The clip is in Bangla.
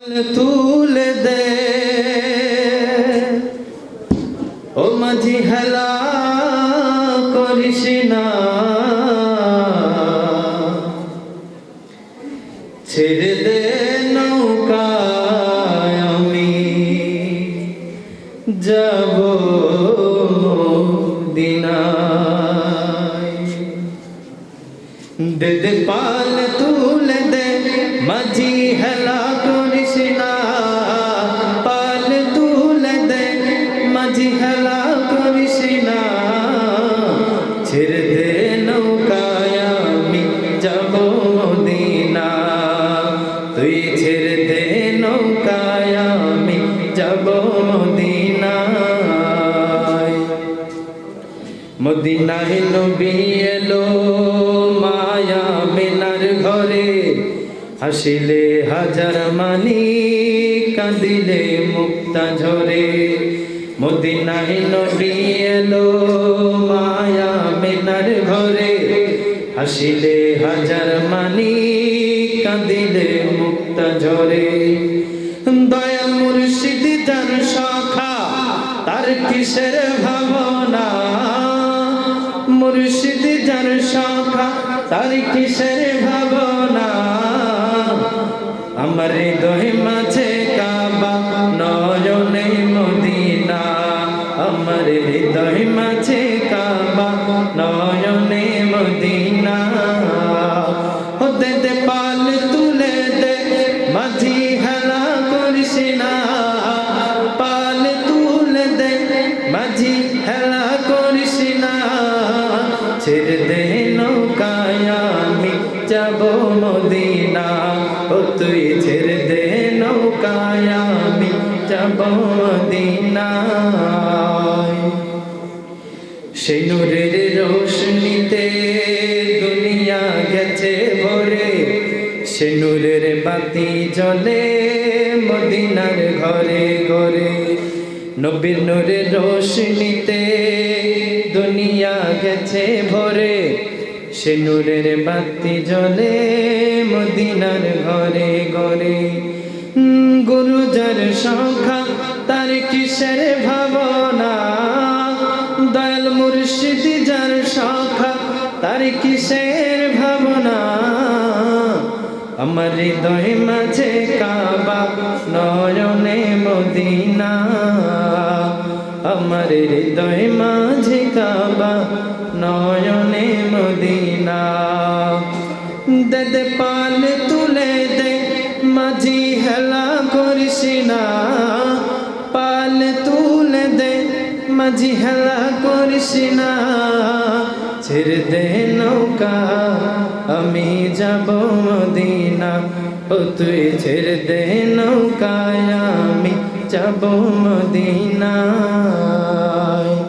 তুলে দে। ও মাঝি হেলা করিস না। ছেড়ে দে নৌকায় আমি। যাব দিনায় দে দে পাল তুলে দে মাঝি হেলা মদিনায় নবী এলো মায়া মেনার ঘরে। হাসিলে হাজার মানি, কাঁদিলে মুক্তা ঝরে। মদিনায় নবী এলো মায়া মেনার ঘরে। হাসিলে হাজার মানি, কাঁদিলে মুক্তা ঝরে। দয়া মুর্শিদ যার শাখা তার কিসের ভাবনা? মুর্শিদ যার শাখা তার কিসের ভাবনা? আমার হৃদয় মাঝে কাবা নয়নে মদিনা। আমার হৃদয় মাঝে কাবা নয়নে মদিনা। হতে দে পাল তুলে দে, মাঝি হেলা করিস না। পাল তুলে দে, মাঝি হেলা করিস না। ছেড়ে দে আমি যাব মদিনা, ও তুই ছেড়ে দে নৌকায়, আমি যাব মদিনা সেই নূরের রোশনীতে দুনিয়া গেছে ভরে, সে নূরের বাতি জ্বলে মদিনার ঘরে ঘরে। নবীর নূরের রোশনীতে দুনিয়া গেছে ভরে সে নূরের বাতি জলে মদিনার ঘরে ঘরে। উম, গুরু যার সংখ্যা তার কিসের ভাবনা? দয়াল মুর্শিদ যার শাখা তার কিসের ভাবনা? আমার হৃদয় মাঝে কাবা নয়নে মদিনা। আমার হৃদয় মাঝে কাবা নয়নে মদিনা। দে দে পাল তুলে দে, মাঝি হেলা করিস না। পাল তুলে দে, মাঝি হেলা করিস না। ছেড়ে দে নৌকা, আমি যাব মদিনা। ও তুই ছেড়ে দে আমি যাব মদিনায়।